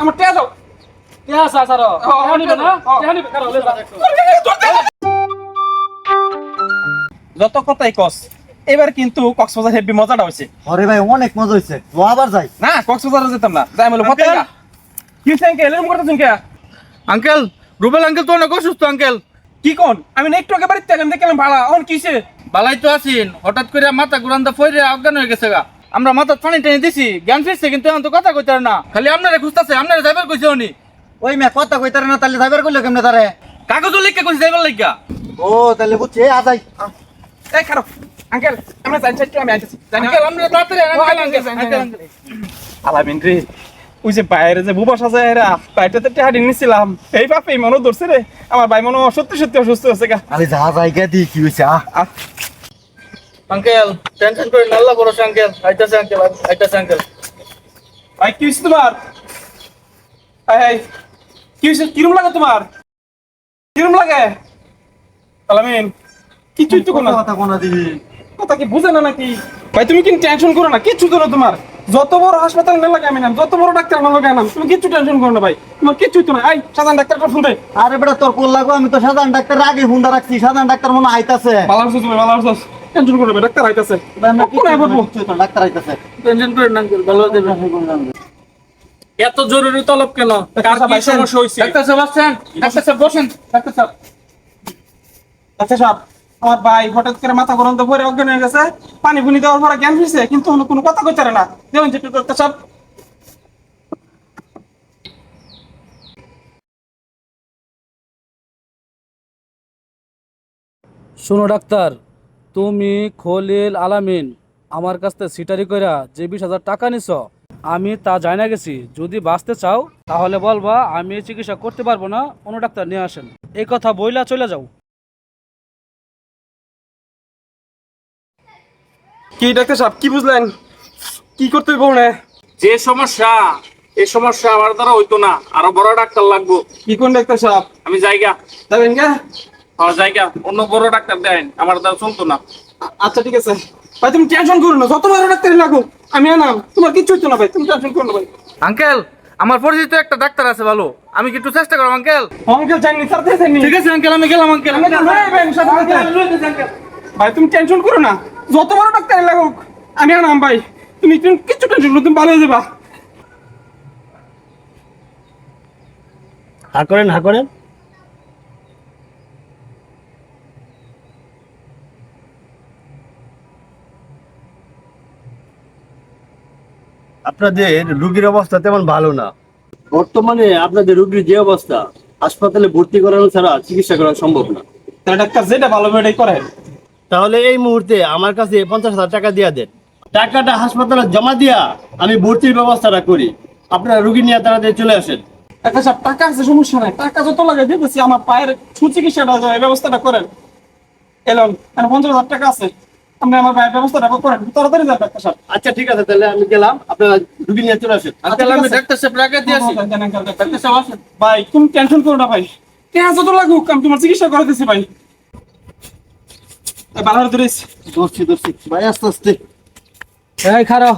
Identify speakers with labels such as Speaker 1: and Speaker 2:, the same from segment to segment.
Speaker 1: আমার টেয়া দাও।
Speaker 2: কে আছে স্যার কে নিবে না? কে নিবে কারও
Speaker 1: যত কথাই কস এবার কিন্তু কক্সবাজার হেভি মজাটা হয়েছে।
Speaker 3: আরে ভাই অনেক মজা হয়েছে। তো আবার যাই।
Speaker 1: না কক্সবাজারে যেতাম না। যাই বলো
Speaker 2: আঙ্কেল।
Speaker 1: কি সাইকেল এরকম করতেছেন কে?
Speaker 2: আঙ্কেল রুবেল আঙ্কেল তো অনেক অসুস্থ আঙ্কেল।
Speaker 1: কি কোন? আমি একটু আগে বাড়িতে গেলাম দেখলাম ভাড়া অন কিসে
Speaker 2: বালাই তো আছেন হঠাৎ করে মাথা ঘুরান্দা ফইরে অজ্ঞান হয়ে গেছে গা। আমরা মাথা পানি টেনে দিছি জ্ঞান ফিরছে কিন্তু এখন তো কথা কইতার না। খালি আপনারা খুঁজতেছে আপনারা যাইবার কইছে উনি।
Speaker 3: ওই মেয়ে কথা কইতারে না তাহলে যাইবার কইলো কেমনে তারে?
Speaker 2: কাগজ লিখে কইছে যাইবার লাগিয়া।
Speaker 3: ও তাহলে বুঝছি এ আজাই
Speaker 1: এই খারাপ। আঙ্কেল আমরা জানি চাইছি আমি আইতেছি। জানি
Speaker 2: আঙ্কেল আপনারা তাড়াতাড়ি আঙ্কেল আঙ্কেল আঙ্কেল আঙ্কেল
Speaker 1: আলামিন রে ওই যে বাইরে যে বুবা সাজা এরা বাইটাতে টেহাডি নিছিলাম। এই পাপে মনে ধরছে রে। আমার ভাই মনে হয় সত্যি সত্যি অসুস্থ হচ্ছে গা।
Speaker 3: আরে যা জায়গা দি কি হইছে আহ,
Speaker 2: আঙ্কেল টেনশন করে নাল্লা বড় আঙ্কেল। আইতাছে আঙ্কেল আইতাছে আঙ্কেল।
Speaker 1: ভাই কি হয়েছে তোমার? এই, এই, কি হয়েছে কিরম লাগে তোমার? কিরম লাগে? আলামিন কিছুই তো কোনো
Speaker 3: কথা কোনা দিবি
Speaker 1: কথা কি বুঝে না নাকি? ভাই তুমি কিন্তু টেনশন করো না না তোমার। যত বড় হাসপাতাল না লাগে আমি নাম যত বড় ডাক্তার না লাগে নাম। তুমি কিচ্ছু টেনশন করো না ভাই তোমার কিচ্ছু তো না। আই সাধারণ ডাক্তারটা ফোন দে।
Speaker 3: আরে বেটা তোর কোল লাগো আমি তো সাধারণ ডাক্তার আগে ফোনটা রাখছি সাধারণ ডাক্তার মনে হয় আইতাছে।
Speaker 1: ভালো আছো তুমি ভালো আছো। টেনশন করো না ডাক্তার আইতাছে।
Speaker 3: ডাক্তার আইতাছে।
Speaker 2: টেনশন করে আঙ্কেল ভালো দেবেন এত জরুরি তলব কেন? কার কি
Speaker 1: ভাই,
Speaker 2: সমস্যা হইছে? ডাক্তার সাহেব আসছেন? ডাক্তার সাহেব বসেন। ডাক্তার সাহেব।
Speaker 1: আচ্ছা সব আমার ভাই হঠাৎ করে মাথা গরম তো ভরে অজ্ঞান হয়ে গেছে। পানি ফুনি দেওয়ার পরে জ্ঞান ফিরছে কিন্তু অন্য কোনো কথা কইতে পারে না। যেমন যেটু ডাক্তার সব
Speaker 4: শোনো ডাক্তার তুমি খলিল আলামিন আমার কাছ থেকে সিটারি কইরা যে বিশ হাজার টাকা নিছ আমি তা জানি না গেছি। যদি বাঁচতে চাও তাহলে বলবা আমি চিকিৎসা করতে পারব না অন্য ডাক্তার নিয়ে আসেন। এই কথা বইলা চলে যাও।
Speaker 1: কি ডাক্তার সাহেব কি বুঝলেন? কি করতে হইব না
Speaker 2: যে সমস্যা এই সমস্যা আমার দ্বারা হইতো না। আরও বড় ডাক্তার লাগবো।
Speaker 1: কি কোন ডাক্তার সাহেব?
Speaker 2: আমি জায়গা।
Speaker 1: যাবেন কে
Speaker 2: আমার জায়গা অন্য বড় ডাক্তার দেন আমার দ্বারা চলতো না।
Speaker 1: আচ্ছা ঠিক আছে। ভাই তুমি টেনশন করো না যত বড় ডাক্তারই লাগুক আমি আনাম। তোমার কিচ্ছু হইতো না ভাই তুমি টেনশন করো না ভাই।
Speaker 2: আঙ্কেল আমার পরিচিত একটা ডাক্তার আছে ভালো আমি কি একটু চেষ্টা করব আঙ্কেল?
Speaker 1: জানি স্যার
Speaker 2: ঠিক আছে আঙ্কেল আমি গেলাম আঙ্কেল
Speaker 1: ভাই, ভাই, তুমি টেনশন করো না যত বড় ডাক্তার লাগুক আমি আনাম ভাই। তুমি তুমি কিচ্ছু টেনশন করো তুমি ভালো হয়ে যাবা।
Speaker 5: হা করেন হা করেন। আপনাদের রুগীর অবস্থা তেমন ভালো না। বর্তমানে আপনাদের রুগীর যে অবস্থা হাসপাতালে ভর্তি করানো ছাড়া চিকিৎসা করা সম্ভব না।
Speaker 1: তাহলে ডাক্তার যেটা ভালো এটাই করে
Speaker 5: তাহলে এই মুহূর্তে আমার কাছে পঞ্চাশ হাজার টাকা দিয়ে দেন। টাকাটা হাসপাতালে জমা দিয়া আমি ভর্তির ব্যবস্থাটা করি। আপনারা রুগী নিয়ে তাড়াতাড়ি চলে আসেন।
Speaker 1: ডাক্তার সাহেব টাকা আছে সমস্যা নাই। টাকা যত লাগে দিতেছি আমার পায়ের সুচিকিৎসাটা ব্যবস্থাটা করেন। এলন মানে পঞ্চাশ হাজার টাকা আছে। আপনি আমার ভাইয়ের ব্যবস্থাটা করেন তাড়াতাড়ি যান ডাক্তার সাহেব।
Speaker 5: আচ্ছা ঠিক আছে তাহলে আমি গেলাম আপনারা রুগী নিয়ে চলে আসেন।
Speaker 2: আঙ্কেল আমি ডাক্তার সাহেব রাগে দিয়েছি
Speaker 1: দেন, দেন, ডাক্তার
Speaker 2: ডাক্তার সাহেব আসেন।
Speaker 1: ভাই তুমি টেনশন করো না ভাই। লাগুক আমি তোমার চিকিৎসা ভালো ধরেছি
Speaker 3: আস্তে আস্তে।
Speaker 4: এই খারো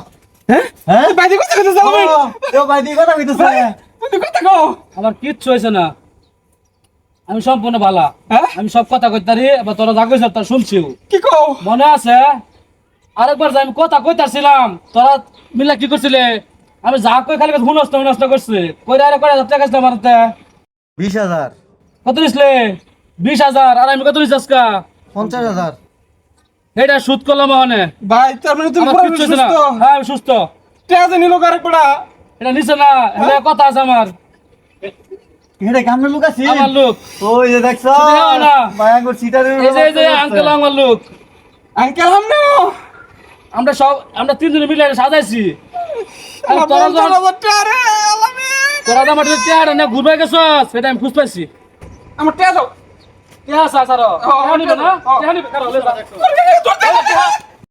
Speaker 1: হ্যাঁ?
Speaker 3: হ্যাঁ?
Speaker 1: এই বাইরে কথা কথা যাও ভাই।
Speaker 3: ও ভাই কথা কইতেছে।
Speaker 1: ভাই, কথা কও।
Speaker 4: আমার কিচ্ছু হয়েছে না। আমি সম্পূর্ণ ভালা
Speaker 1: হ্যাঁ?
Speaker 4: আমি সব কথা কইতারি এবার তোরা যা কইছ তার শুনছিও।
Speaker 1: কি কও?
Speaker 4: মনে আছে? আরেকবার যে আমি কথা কইতাছিলাম তোরা মিলা কি করছিলে? আমি যা কই খালি হুনস্ত হুনস্ত করছে। কইরা আরে টাকা আসলে আমার হাতে?
Speaker 3: বিশ হাজার।
Speaker 4: কত নিসলে বিশ হাজার। আর আমি কত নিস আজকা?
Speaker 3: পঞ্চাশ হাজার।
Speaker 4: এটা সুদ করলাম মানে
Speaker 1: ভাই তার মানে তুমি পুরো সুস্থ?
Speaker 4: হ্যাঁ আমি সুস্থ।
Speaker 1: টাকা নিল কারে পড়া
Speaker 4: এটা নিছে না। এটা কথা আছে আমার।
Speaker 3: এটা কেমন লোক আছে
Speaker 4: আমার লোক।
Speaker 3: ওই যে দেখছ আঙ্গুর সিটারের
Speaker 4: এই যে এই যে আঙ্কেল আমার লোক।
Speaker 1: আঙ্কেল আমনো
Speaker 4: আমরা সব আমরা তিনজনে মিলে সাজাইছি।
Speaker 1: আমার
Speaker 4: তোরা। তো আমার চেয়ারে না ঘুরবে গেছ সেটা আমি খুঁজ পাইছি
Speaker 1: আমার দাও।
Speaker 4: কে আছে স্যার নিবে না। নিবে